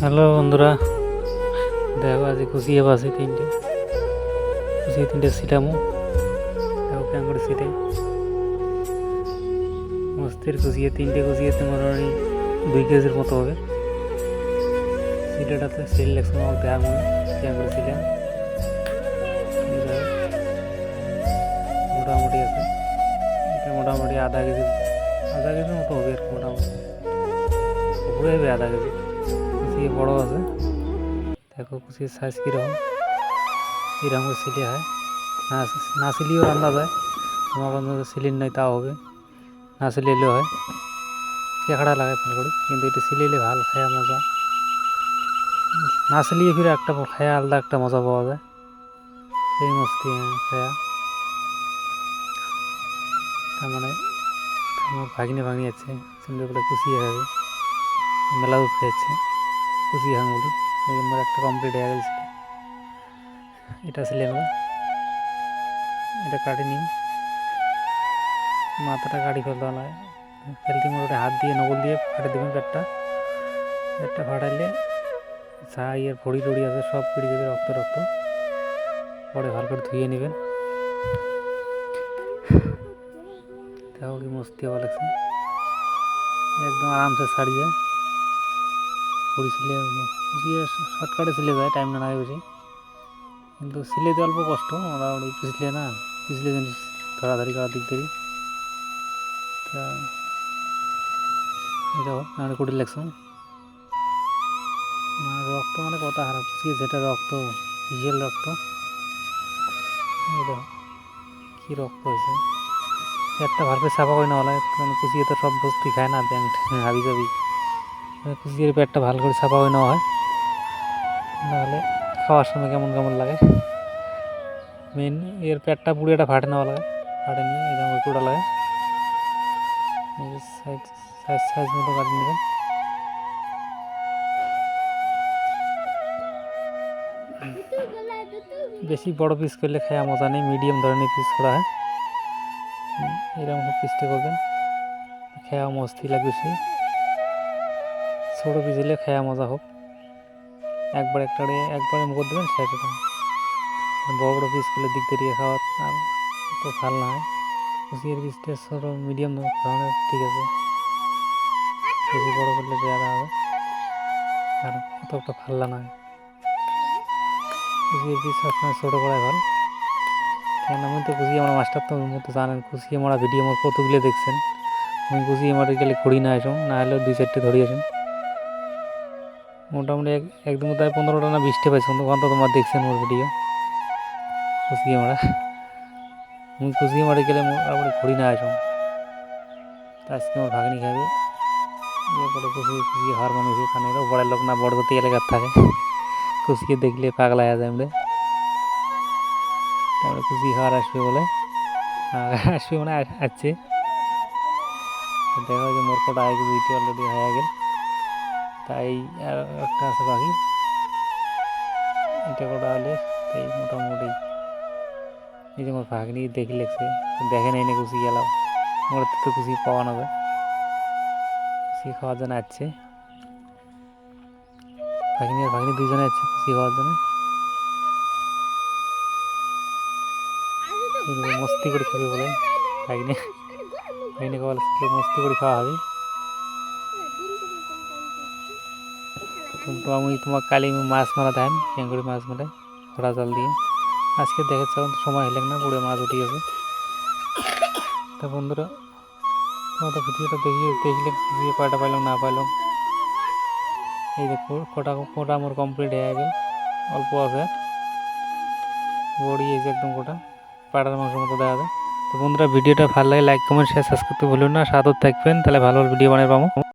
Hello বন্ধুরা, দেখো আজ কুচিয়ে পাশে তিনটে। কুচিয়ে তিনটে সিটামো দেখো কেমন করে সিটে মস্তির কুচিয়ে তিনটে কুচিয়েতে মোটামুটি দুই কেজির মতো হবে। সিলেটাতে সিল লেগছে আমার দেখার মনে কেমন করে সিলাম মোটামুটি আছে। এটা মোটামুটি আধা কেজি, আধা কেজির মতো হবে আর মোটামুটি। উপরে হবে আধা কেজি। কুচিয়ে বড় আছে। দেখো কুচির সাইজ কীরকম। করে সিলে হয়। না সিলিয়েও রান্না যায় তোমার কোনো সিলির নয় তাও হবে। না সিলিয়েলেও হয়। কেকড়া লাগে ফেল করে। কিন্তু এটা সিলিলে ভালো খায়া মজা। না সিলিয়ে ফিরে একটা খায়া আলাদা একটা মজা পাওয়া যায়। সেই মস্তি হ্যাঁ, খায়া। তার মানে আমার ভাগিনে আছে সুন্দর করে কুচিয়ে খাবে মেলা দুধ খেয়েছে। খুশি হাং বলি এই নম্বর একটা কমপ্লিট হয়ে গেছে। এটা ছিলেন এটা কাটি নিন। মাথাটা কাটি ফেলতে নয়। ফেলতে মোটামুটি হাত দিয়ে নকল দিয়ে ফাটে দেবেন পেটটা পেটটা ফাটাইলে যা ইয়ের ফড়ি টড়ি আছে, সব পিড়ি যাবে রক্ত রক্ত। পরে ভালো করে ধুয়ে নেবেন। দেখো কি মস্তি হওয়া লাগছে। একদম আরামসে ছাড়ি যায় খড়ি সিলে শর্টকাটে যায় টাইম না লাগে বেশি। কিন্তু সিলেতে অল্প কষ্ট, মোটামুটি পিছলে না, পিছলে জিনিস ধরাধরি করার দিক থেকে তা রক্ত মানে কথা খারাপ যেটা রক্ত, রিয়েল রক্ত। দেখো কী রক্ত হয়েছে? একটা ভালো সাফা করে নেওয়া লাগে কুচিয়ে তো সব বস্তি খায় না, ব্যাংক হাবি যাবি কুচিয়ের পেটটা ভালো করে সাফা করে নেওয়া হয়। নাহলে খাওয়ার সময় কেমন কেমন লাগে। মেন এর পেটটা পুড়িয়েটা ফাটে নেওয়া লাগে ফাটে নিয়ে এরকম কুড়া লাগে। সাইজ সাইজ সাইজ মতো কাটি নেবেন। বেশি বড় পিস করলে খাওয়া মজা নেই মিডিয়াম ধরনের পিস করা হয়। এরকম পিসটা করবেন খাওয়া মস্তি লাগবে বেশি ছোটো পিস হলে খাওয়া মজা হোক। একবার একটা একবারে মুখ দেবেন হবে বড় বড় করলে দিক দিয়ে খাওয়া আর তো ভালো না হয়। কুচিয়ের পিসটা ছোটো মিডিয়াম ধরনের ঠিক আছে। বেশি বড় করলে বেড়া হবে। আর অত একটা ভালো না হয় কুচিয়ের পিস সবসময় ছোটো করাই ভালো। কেন আমি তো কুচিয়ে আমার মাস্টার তো মতো জানেন, কুচিয়ে মারা ভিডিও আমার কতগুলো দেখছেন। আমি কুচিয়ে মারা গেলে খড়ি না আসুন, না হলেও দুই চারটে ধরে আসুন। মোটামুটি এক একদম তাই পনেরোটা না বিশটা পাইছি। তখন তো তোমার দেখছেন ওর ভিডিও কুচিয়ে মারা মুই কুচিয়ে মারি গেলে মোটামুটি ঘুরি না আসুন আজকে আমার ভাগনি খাবে। ইয়ে করে কুচিয়ে কুচিয়ে হার মানুষ এখানে তো বড় লোক না, বড় গতি এলাকার থাকে। কুচিয়ে দেখলে পাগলা হয়ে যায় আমরা তারপরে কুচি হার আসবে বলে। আসবে মানে আসছে। দেখা যায় মোর কটা আগে দুইটি অলরেডি হয়ে গেল। তাই আর একটা আছে বাকি। এটা কটা হলে এই মোটামুটি এই যে আমার ভাগনি দেখি লেগছে, দেখে নাই না কুচি গেলাম মোর তো কুচি পাওয়া না কুচি খাওয়ার জন্য আসছে। ভাগনি আর ভাগনি দুজনে আসছে কুচি খাওয়ার জন্য। মস্তি করে খাবে বলে। ভাগনি ভাগনি খাওয়া মস্তি করে খাওয়া হবে। কিন্তু আমি তোমার কালি মাছ মারা দেন চিংড়ি মাছ মারে খোড়া জাল দিয়ে। আজকে দেখেছে সময় হলেন না পুরো মাছ উঠে গেছে। তা বন্ধুরা তোমাদের ভিডিওটা দেখিয়ে দেখলে বুঝিয়ে কয়টা পাইলাম, না পাইলাম। এই দেখো কটা কটা আমার কমপ্লিট হয়ে গেল, অল্প আছে। বড়ি যে একদম কটা, পাড়ার মাংসের মতো দেখা যায়। তো বন্ধুরা, ভিডিওটা ভালো লাগে লাইক কমেন্ট শেয়ার সাবস্ক্রাইব করতে ভুলবেন না, সাথে থাকবেন, তাহলে ভালো ভিডিও বানিয়ে পাবো।